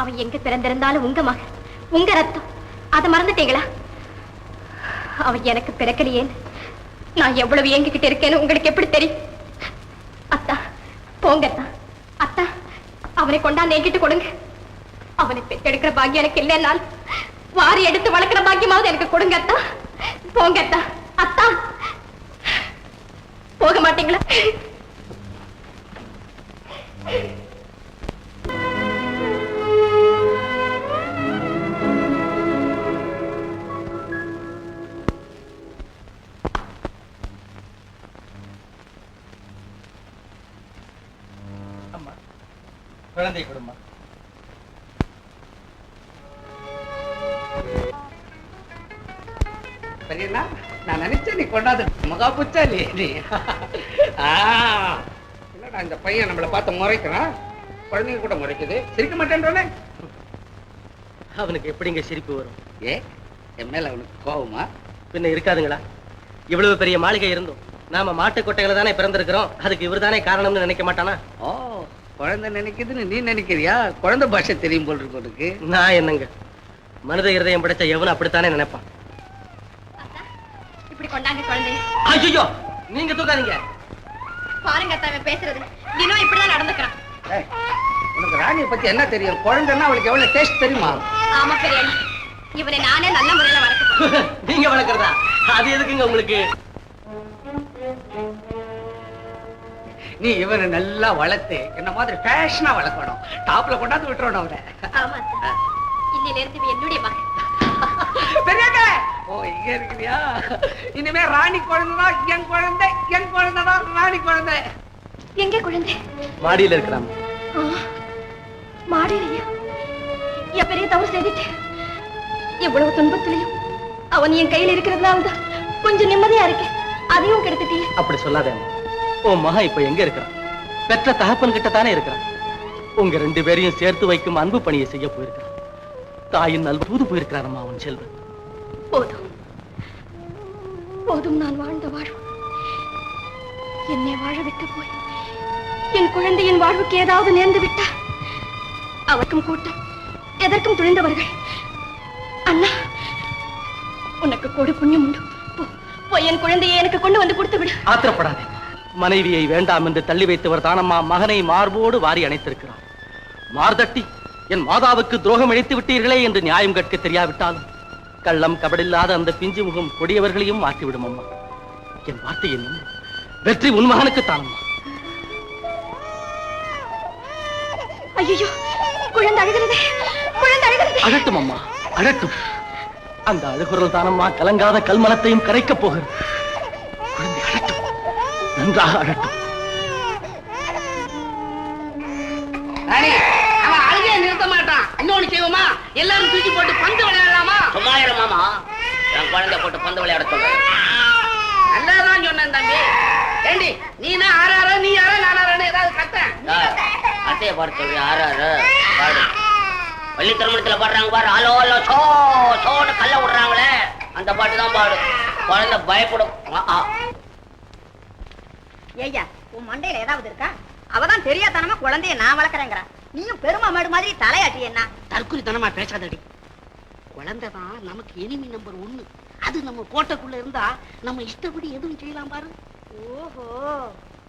அவன் எங்க பிறந்திருந்தாலும் உங்க மக உங்க ரத்தம். அதை மறந்துட்டீங்களா? அவன் எனக்கு பிறக்கலையேன்னு நான் எவ்வளவு ஏங்கிக்கிட்டு இருக்கேன்னு உங்களுக்கு எப்படி தெரியும்? அத்தா போங்க அத்தா. அத்தா அவனை கொண்டாந்து எங்கிட்டு கொடுங்க. அவனை பெற்றெடுக்கிற பாக்கியம் எனக்கு இல்லைன்னால் வாரி எடுத்து வளர்க்கிற பாக்கியமாவது எனக்கு கொடுங்க அத்தா. போங்க அத்தா. அத்தா போக மாட்டீங்களா? குழந்தை கொடுமா. பெரியண்ணா நான் நினைச்சேன் நீ கொண்டாந்து மகா புச்சாலி நீ என்னடா இந்த பையன் நம்மளை பார்த்து முறைக்கிறான்? குழந்தைங்க கூட முறைக்குது. சிரிக்க மாட்டேன்றே அவனுக்கு எப்படிங்க சிரிப்பு வரும்? ஏ என் மேல அவனுக்கு கோவமா? பின்ன இருக்காதுங்களா? இவ்வளவு பெரிய மாளிகை இருந்தோம் நாம மாட்டு கொட்டைகளை தானே பிறந்திருக்கிறோம். அதுக்கு இவர்தானே காரணம்னு நினைக்க மாட்டானா? ஓ குழந்தை நினைக்குதுன்னு நீ நினைக்கிறியா? குழந்தை பாஷை தெரியும் போல் இருக்கு உனக்கு. நான் என்னங்க? மனித இருதயம் படைச்ச எவனும் அப்படித்தானே நினைப்பான்? இப்படி கொண்டாங்க குழந்தைய. ஐயோ நீங்க தூக்காதீங்க. பாருங்க அத்தா பேசுறது. தினம் இப்படிதான் நடந்துக்கிறான். உனக்கு ராணியை பத்தி என்ன தெரியும்? குழந்தைன்னா அவளுக்கு எவ்வளவு டேஸ்ட் தெரியுமா? ஆமா பெரிய இவனை நானே நல்ல முறையில வளர்க்க நீங்க வளர்க்கறதா? அது எதுக்குங்க உங்களுக்கு? நீ இவனை நல்லா வளர்த்து என்ன மாதிரி ஃபேஷனா வளர்க்கணும். டாப்ல கொண்டாந்து விட்டுறணும் அவனை. இன்னில இருந்து என்னுடைய மகன். ஓ இங்க இருக்கிறியா? இனிமே ராணி குழந்தைதான் என் குழந்தை என் குழந்தைதான் ராணி குழந்தை. எங்க குழந்தை? மாடியில இருக்கிறான். ஆ, மாடியிலையா? என் பெரிய தவறு செய்துட்டேன். எவ்வளவு துன்பத்திலையும் அவன் என் கையில இருக்கிறதுனால தான் கொஞ்சம் நிம்மதியா இருக்கேன். அதையும் கெடுத்துட்டீங்க. அப்படி சொல்லாதே அம்மா. உன் மகன் இப்ப எங்க இருக்கிறான்? பெற்ற தகப்பன் கிட்ட தானே இருக்கிறான்? உங்க ரெண்டு பேரையும் சேர்த்து வைக்கும் அன்பு பணியை செய்ய போயிருக்கிறான். தாயின் நல்வ தூது போயிருக்கிறாரம்மா அவன் செல்வன். போதும். போதும் நான் வாழ்ந்த வாழ்வு. என்னை வாழ விட்டு போய் என் குழந்தையின் வாழ்வுக்கு ஏதாவது நேர்ந்து விட்டா அவர்க்கும் கூட்டம் எதற்கும் துணிந்தவர்கள். அண்ணா உனக்கு கோடி புண்ணியம் உண்டு. போய் என் குழந்தையை எனக்கு கொண்டு வந்து கொடுத்து விடு. ஆத்திரப்படாதே. மனைவியை வேண்டாம் என்று தள்ளி வைத்தவர் தானம்மா மகனை மார்போடு வாரி அணைத்திருக்கிறார். மார்தட்டி என் மாதாவுக்கு துரோகம் இழைத்து விட்டீர்களே என்று நியாயம் கேட்க தெரியாவிட்டாலும் கள்ளம் கபடில்லாத அந்த பிஞ்சு முகம் கொடியவர்களையும் மாற்றிவிடும் அம்மா என் வார்த்தை என்ன வெற்றி உன் மகனுக்கு தானம்மா. ஐயோ குழந்தை அழுகிறதே குழந்தை அழுகிறதே. அழட்டும் அம்மா அழட்டும். அந்த அழுகுரல் தானம்மா கலங்காத கல்மனத்தையும் கரைக்கப் போகிறது. நன்றாக அழட்டும் நிறுத்த மாட்டான். இன்னொன்னு செய்வோமா? எல்லாரும் தூக்கி போட்டு பந்து விளையாடலாமா? மாமா. என் குழந்தை போட்டு பந்து விளையாட சொல்றேன் நல்லாதான் சொன்னேன் தம்பி. ஏண்டி நீ தான் ஆறாரோ நீ யாரோ நானாரோன்னு ஏதாவது கத்தேன்? அத்தைய பாட சொல்றேன் ஆறு ஆறு பாடு பள்ளி திருமணத்துல பாடுறாங்க பாரு. அலோ அலோ சோ சோன்னு கல்ல விடுறாங்களே. அந்த பாட்டு தான் பாடு. குழந்தை பயப்படும். ஏய்யா உன் மண்டையில ஏதாவது இருக்கா? அவதான் தெரியாதனமா குழந்தைய நான் வளர்க்கறேங்கிறா. நீயும் பெருமா மாடு மாதிரி தலையாட்டி என்ன? தற்குறித்தனமா பேசாதடி. குழந்தைதான் நமக்கு எனிமி நம்பர் ஒண்ணு. அது நம்ம கோட்டைக்குள்ள இருந்தா நம்ம இஷ்டப்படி எதுவும் செய்யலாம் பாரு. ஓஹோ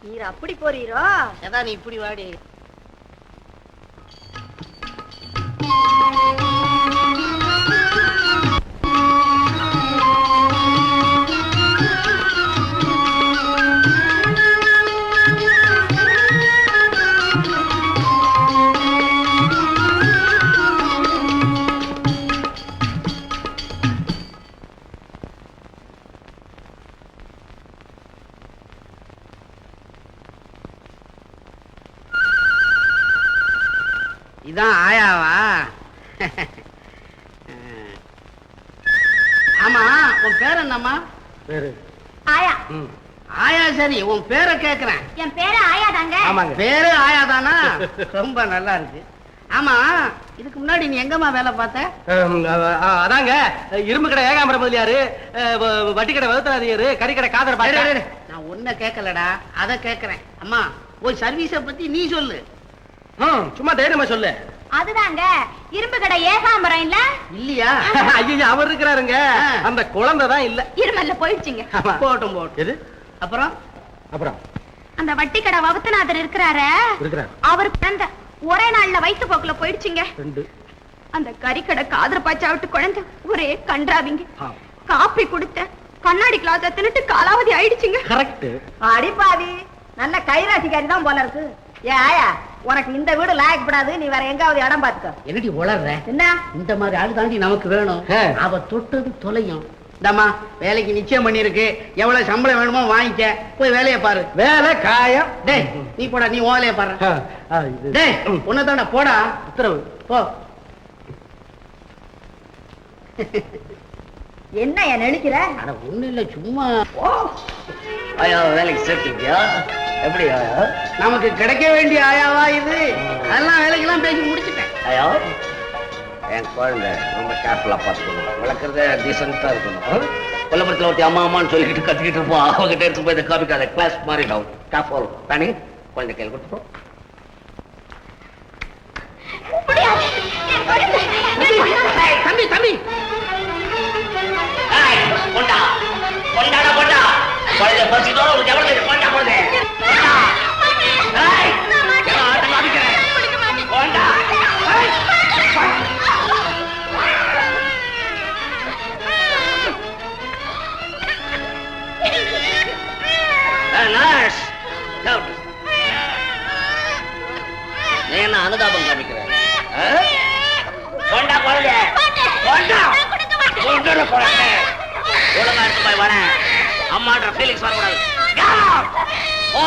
நீர் அப்படி போறீரோ? ஏதா நீ இப்படி வாடி. இதான் ஆயாவா? ஆமா உன் பேர் என்னம்மா? வேறு ஆயா. ஆயா சரி உன் பேரை கேக்குறேன். என் பேரு ஆயா தாங்க ஆமாங்க. பேரு ஆயாதானா? ரொம்ப நல்லா இருக்கு. ஆமா இதுக்கு முன்னாடி நீ எங்கம்மா வேலை பார்த்த? அதாங்க இரும்பு கடை ஏகாம்பர முதலியாரு வட்டி கடை வகுத்தராதியாரு கறிக்கடை காதர் பாரு டேய், நான் உன்னை கேட்கலடா அத கேக்குறேன். அம்மா ஒரு சர்வீஸ பத்தி நீ சொல்லு. சும்மா தைரியமா சொல்லு. அதுதாங்க இரும்பு கடை ஏகாம்பரம் இல்ல இல்லையா ஐயோ அவர் இருக்கிறாருங்க. அந்த குழந்தை தான் இல்ல. இருமல்ல போயிடுச்சுங்க. போட்டும் போட்டும். எது? அப்புறம்? அப்புறம்? அந்த வட்டி கடை வவுத்தநாதர் இருக்கிறாரு. அவர் குழந்தை. ஒரே நாள்ல வயிற்று போக்குல போயிடுச்சுங்க. அந்த கறிக்கடை காதர பாய்ச்சா விட்டு குழந்தை. ஒரே கன்றாவிங்க. ஆ. காப்பி கொடுத்த. கண்ணாடி கிளாஸ தின்னுட்டு காலாவதி ஆயிடுச்சுங்க. கரெக்ட் அடிப்பாவி நல்ல கைராசிக்காரி தான் போல இருக்கு. ஏ ஆயா உனக்கு இந்த வீடு லாயக்கப்படாது நீ வேற எங்காவது இடம் பாத்துக்க என்னடி உளர்ற? என்ன? இந்த மாதிரி ஆள் தாண்டி நமக்கு வேணும். அவ தொட்டது தொலையும். இந்தாம்மா வேலைக்கு நிச்சயம் பண்ணிருக்கு எவ்வளவு சம்பளம் வேணுமோ வாங்கிக்க. போய் வேலையை பாரு. வேலை காயம். டேய் நீ போடா நீ ஓலையை பாரு. டேய் உன்னதான போடா. உத்தரவு. போ. என்ன என் நெளிக்கிற? அட ஒண்ணு இல்ல சும்மா. ஐயா வேலைக்கு சேர்த்துக்கியா எப்படி ஆயா நமக்கு கிடைக்க வேண்டிய ஆயாவா இது? அதெல்லாம் வேலைக்கெல்லாம் பேசி முடிச்சிட்டேன். ஐயா என் குழந்தை ரொம்ப கேர்ஃபுல்லா பார்த்துக்கணும். வளர்க்குறத டீசெண்டா இருக்கணும். கொல்லபுரத்தில் ஒருத்தி அம்மா அம்மான்னு சொல்லிக்கிட்டு கத்திக்கிட்டு இருப்போம் அவகிட்ட எடுத்து போய் காமிக்காத கிளாஸ் மாறிடும் கேர்ஃபுல் தானே. குழந்தை கையில் கொடுத்துப்போம் தம்பி தம்பி கொண்டா. கொண்டாடா கொண்டா. குழந்தை பசித்தோட ஒரு கொண்டா கொண்டா. காமிக்கிறேன். கொண்டா. நர்ஸ். Out. நீ என்ன அனுதாபம்? கொண்டா கொண்டா கொண்டா ஒழுங்கா எடுத்து போய் வரேன் அம்மான்ற ஃபீலிங்ஸ் வரக்கூடாது. Get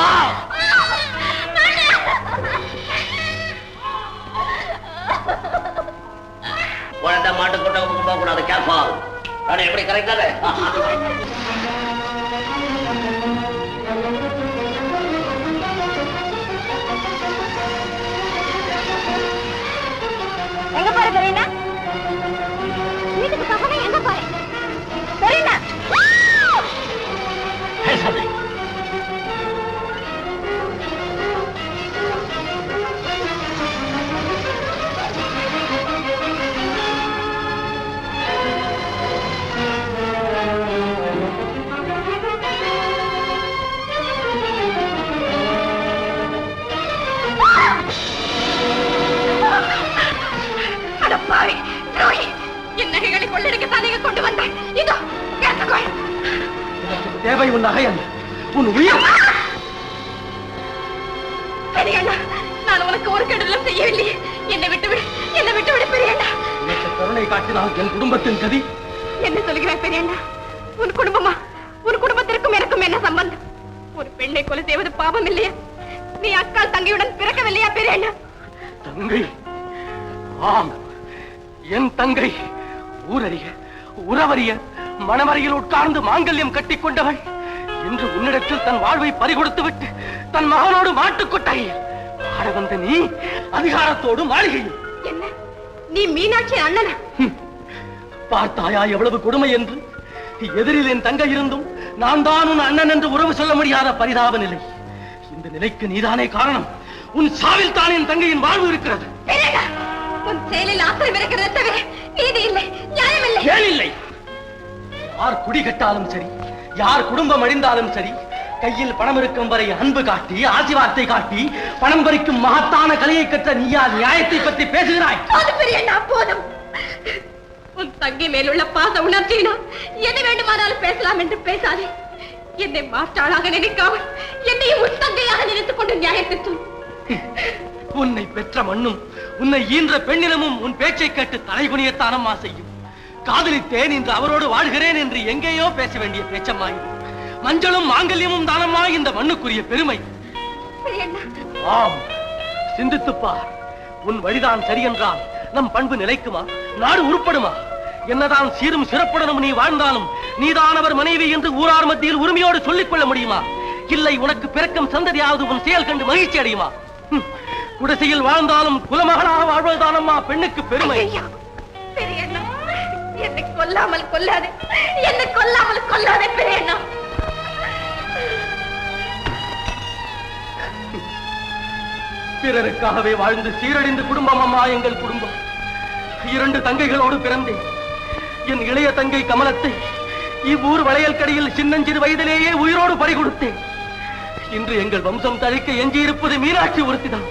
குழந்தை மாட்டு கூட்டம் போக கூடாது கேர்ஃபுல் நான் எப்படி கரெக்டாக தேவை உன் நகை அல்ல. உன் உயிர். பெரியண்ணா நான் உனக்கு ஒரு கெடுதலும் செய்யவில்லை. என்னை விட்டு விடு என்னை விட்டு விடு பெரியண்ணா எனக்கு கருணை காட்டினால் என் குடும்பத்தின் கதி. என்ன சொல்கிறாய் பெரியண்ணா உன் குடும்பமா? உன் குடும்பத்திற்கும் எனக்கும் என்ன சம்பந்தம்? ஒரு பெண்ணை கொலை செய்வது பாவம் இல்லையா? நீ அக்கால் தங்கையுடன் பிறக்கவில்லையா பெரியண்ணா தங்கை. ஆம். என் தங்கை. ஊரறிய உறவறிய மணவரையில் உட்கார்ந்து மாங்கல்யம் கட்டிக் கொண்டவள். இன்று உன்னிடத்தில் தன் வாழ்வை பறிகொடுத்து விட்டு தன் மகனோடு மாட்டுக்கொட்டாயில் ஆட வந்த நீ அதிகாரத்தோடு மாளிகையில் என்ன? நீ மீனாட்சி அண்ணனா. பார்த்தாயா எவ்வளவு கொடுமை என்று. எதிரில் என் தங்கை இருந்தும் நான் தான் உன் அண்ணன் என்று உறவு சொல்ல முடியாத பரிதாப நிலை. இந்த நிலைக்கு நீதானே காரணம். உன் சாவில் தான் என் தங்கையின் வாழ்வு இருக்கிறது. உன் செயலில் ஆத்திரம் இருக்கிறது தவிர நீதி இல்லை நியாயம் இல்லை. ஏன் இல்லை? யார் குடி கட்டாலும் சரி யார் குடும்பம் அழிந்தாலும் சரி கையில் பணம் இருக்கும் வரை அன்பு காட்டி ஆசி வார்த்தை காட்டி பணம் பறிக்கும் மகத்தான கலையை கற்ற நீயா நியாயத்தை பற்றி பேசுகிறாய்? போதும். உன் தங்கை மேலுள்ள பாச உணர்ச்சியினா எது வேண்டுமானாலும் பேசலாம் என்று பேசாதே. என்னை மாற்றாளாக நினைக்காமல் என்னையும் உன் தங்கையாக நினைத்துக் கொண்டு நியாயத்தை சொல் உன்னை பெற்ற மண்ணும் உன்னை ஈன்ற பெண்ணினமும் உன் பேச்சை கேட்டு தலைகுனியத்தானம்மா செய்யும். காதலித்தேன் இன்று அவரோடு வாழ்கிறேன் என்று எங்கேயோ பேச வேண்டிய பேச்சம்மா இது மஞ்சளும் மாங்கல்யமும் தானம்மா இந்த மண்ணுக்குரிய பெருமை. ஆம் சிந்தித்துப் பார் உன் வழிதான் சரி என்றால் நம் பண்பு நிலைக்குமா? நாடு உருப்படுமா? என்னதான் சீரும் சிறப்புடனும் நீ வாழ்ந்தாலும் நீதான் அவர் மனைவி என்று ஊரார் மத்தியில் உரிமையோடு சொல்லிக் கொள்ள முடியுமா? இல்லை உனக்கு பிறக்கும் சந்ததியாவது உன் செயல் கண்டு மகிழ்ச்சி அடையுமா? குடிசையில் வாழ்ந்தாலும் குலமகனாக வாழ்வதுதானம்மா பெண்ணுக்கு பெருமை. என்னை கொல்லாமல் கொல்லாதே. என்னை கொல்லாமல் கொல்லாதே பெரியண்ணா பிறருக்காகவே வாழ்ந்து சீரழிந்த குடும்பம் அம்மா எங்கள் குடும்பம். இரண்டு தங்கைகளோடு பிறந்தேன். என் இளைய தங்கை கமலத்தை இவ்வூர் வளையல் கடையில் சின்னஞ்சிறு வயதிலேயே உயிரோடு பறி கொடுத்தேன் இன்று எங்கள் வம்சம் தழைக்க எஞ்சியிருப்பது மீனாட்சி ஒருத்திதான்.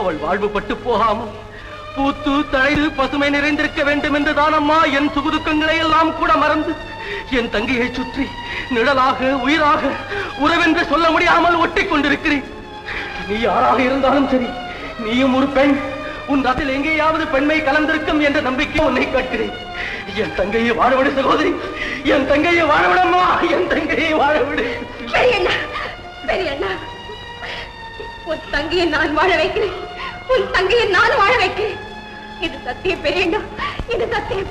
அவள் வாழ்வு பட்டு போகாமல் பூத்து தழைது பசுமை நிறைந்திருக்க வேண்டும் என்றுதான் அம்மா என் சுகுதுக்கங்களை எல்லாம் கூட மறந்து என் தங்கையை சுற்றி நிழலாக உயிராக உறவென்று சொல்ல முடியாமல் ஒட்டிக் கொண்டிருக்கிறேன். நீ யாராக இருந்தாலும் சரி நீயும் ஒரு பெண். உன் ரத்தில் எங்கேயாவது பெண்மை கலந்திருக்கும் என்ற நம்பிக்கை உன்னை கேட்கிறேன் என் தங்கையை வாழவிடு சகோதரி. என் தங்கையை வாழவிடம்மா. என் தங்கையை வாழவிடு. பெரியண்ணா பெரியண்ணா உன் தங்கையை நான் வாழ வைக்கிறேன். உன் தங்கையை நான் வாழ வைக்கிறேன். இது சத்தியம் பெரியண்டா இது சத்தியம்.